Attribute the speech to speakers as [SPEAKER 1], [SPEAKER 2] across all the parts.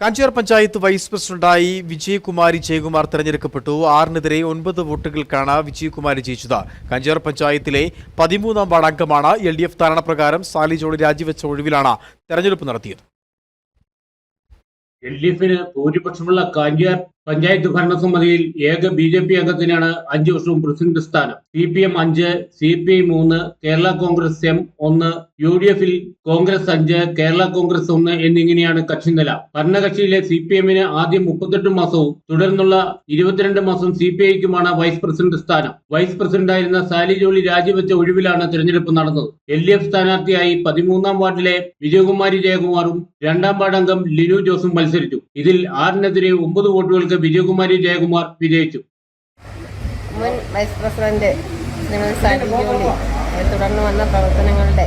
[SPEAKER 1] Kanchiyar panchayat vice പ്രസിഡന്റായി വിജയകുമാരി ജയകുമാർ തെരഞ്ഞെടുക്കപ്പെട്ടു. ആറിനെതിരെ ഒൻപത് വോട്ടുകൾക്കാണ് വിജയകുമാരി ജയിച്ചത്. കാഞ്ചിയാർ പഞ്ചായത്തിലെ പതിമൂന്നാം വാർഡ് അംഗമാണ് എൽ ഡി എഫ് ധാരണ പ്രകാരം സാലി ജോളി രാജിവെച്ച ഒഴിവിലാണ് തെരഞ്ഞെടുപ്പ് നടത്തിയത്.
[SPEAKER 2] എൽ ഡി എഫിന് ഭൂരിപക്ഷമുള്ള കാഞ്ചിയാർ പഞ്ചായത്ത് ഭരണസമിതിയിൽ ഏക ബി ജെ പി അംഗത്തിനാണ് അഞ്ചു വർഷവും പ്രസിഡന്റ് സ്ഥാനം. സി പി എം അഞ്ച് സി പി ഐ മൂന്ന് കേരള കോൺഗ്രസ് എം ഒന്ന് യു ഡി എഫിൽ കോൺഗ്രസ് അഞ്ച് കേരള കോൺഗ്രസ് ഒന്ന് എന്നിങ്ങനെയാണ് കക്ഷി നില. ഭരണകക്ഷിയിലെ സി പി എമ്മിന് ആദ്യം മുപ്പത്തെട്ട് മാസവും തുടർന്നുള്ള ഇരുപത്തിരണ്ട് മാസം സി പി ഐക്കുമാണ് വൈസ് പ്രസിഡന്റ് സ്ഥാനം. വൈസ് പ്രസിഡന്റായിരുന്ന സാലി ജോളി രാജിവെച്ച ഒഴിവിലാണ് തെരഞ്ഞെടുപ്പ് നടന്നത്. എൽ ഡി എഫ് സ്ഥാനാർത്ഥിയായി പതിമൂന്നാം വാർഡിലെ വിജയകുമാരി ജയകുമാറും രണ്ടാം വാർഡ് അംഗം ലിനു ജോസും മത്സരിച്ചു. ഇതിൽ ആറിനെതിരെ ഒമ്പത് വോട്ടുകൾക്ക് വിജയകുമാരി ജയകുമാർ വിജയിച്ചു.
[SPEAKER 3] മുൻ വൈസ് പ്രസിഡന്റ് ശ്രീമതി സാലി ജോളി തുടർന്ന് വന്ന പ്രവർത്തനങ്ങളുടെ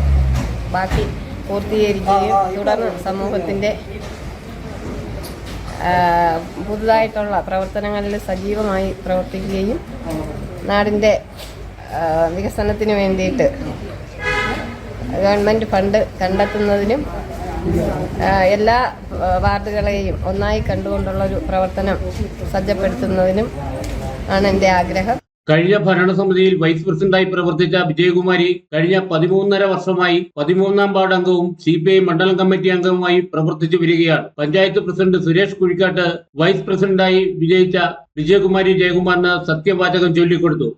[SPEAKER 3] ബാക്കി പൂർത്തീകരിക്കുകയും തുടർന്ന് സമൂഹത്തിന്റെ പുതുതായിട്ടുള്ള പ്രവർത്തനങ്ങളിൽ സജീവമായി പ്രവർത്തിക്കുകയും നാടിന്റെ വികസനത്തിന് വേണ്ടിയിട്ട് ഗവൺമെന്റ് ഫണ്ട് കണ്ടെത്തുന്നതിനും എല്ലാ വാർഡുകളെയും ഒന്നായി കണ്ടുകൊണ്ടുള്ള ഒരു പ്രവർത്തനം സജ്ജപ്പെടുത്തുന്നതിനും ആണ് എന്റെ ആഗ്രഹം.
[SPEAKER 2] കഴിഞ്ഞ ഭരണസമിതിയിൽ വൈസ് പ്രസിഡന്റായി പ്രവർത്തിച്ച വിജയകുമാരി കഴിഞ്ഞ പതിമൂന്നര വർഷമായി പതിമൂന്നാം വാർഡ് അംഗവും സി പി ഐ മണ്ഡലം കമ്മിറ്റി അംഗവുമായി പ്രവർത്തിച്ചു വരികയാണ്. പഞ്ചായത്ത് പ്രസിഡന്റ് സുരേഷ് കുഴിക്കാട്ട് വൈസ് പ്രസിഡന്റായി വിജയിച്ച വിജയകുമാരി ജയകുമാറിന് സത്യവാചകം ചൊല്ലിക്കൊടുത്തു.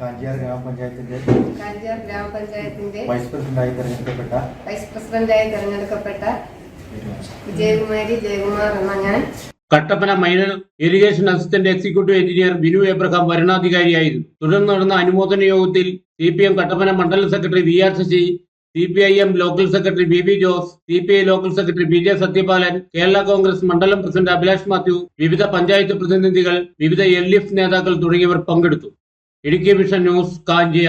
[SPEAKER 4] കാഞ്ചിയാർ ഗ്രാമപഞ്ചായത്തിന്റെ
[SPEAKER 3] കാഞ്ചിയാർ ഗ്രാമപഞ്ചായത്തിന്റെ
[SPEAKER 4] വൈസ് പ്രസിഡന്റായി തെരഞ്ഞെടുക്കപ്പെട്ട
[SPEAKER 3] വൈസ് പ്രസിഡന്റായി തെരഞ്ഞെടുക്കപ്പെട്ട വിജയകുമാരി ജയകുമാർ എന്ന ഞാൻ
[SPEAKER 2] Kattappana minor irrigation assistant executive engineer Binu Abraham വരണാധികാരിയായിരുന്നു. തുടർന്ന് നടന്ന അനുമോദന യോഗത്തിൽ സി പി എം കട്ടപ്പന മണ്ഡലം secretary V R Sasi C P I M local secretary B B Jose C P I local secretary B J Sathyapalan Kerala Congress മണ്ഡലം president Abhilash Mathew വിവിധ പഞ്ചായത്ത് പ്രതിനിധികൾ വിവിധ L D F നേതാക്കൾ തുടങ്ങിയവർ പങ്കെടുത്തു. Idukki vision news Kanjia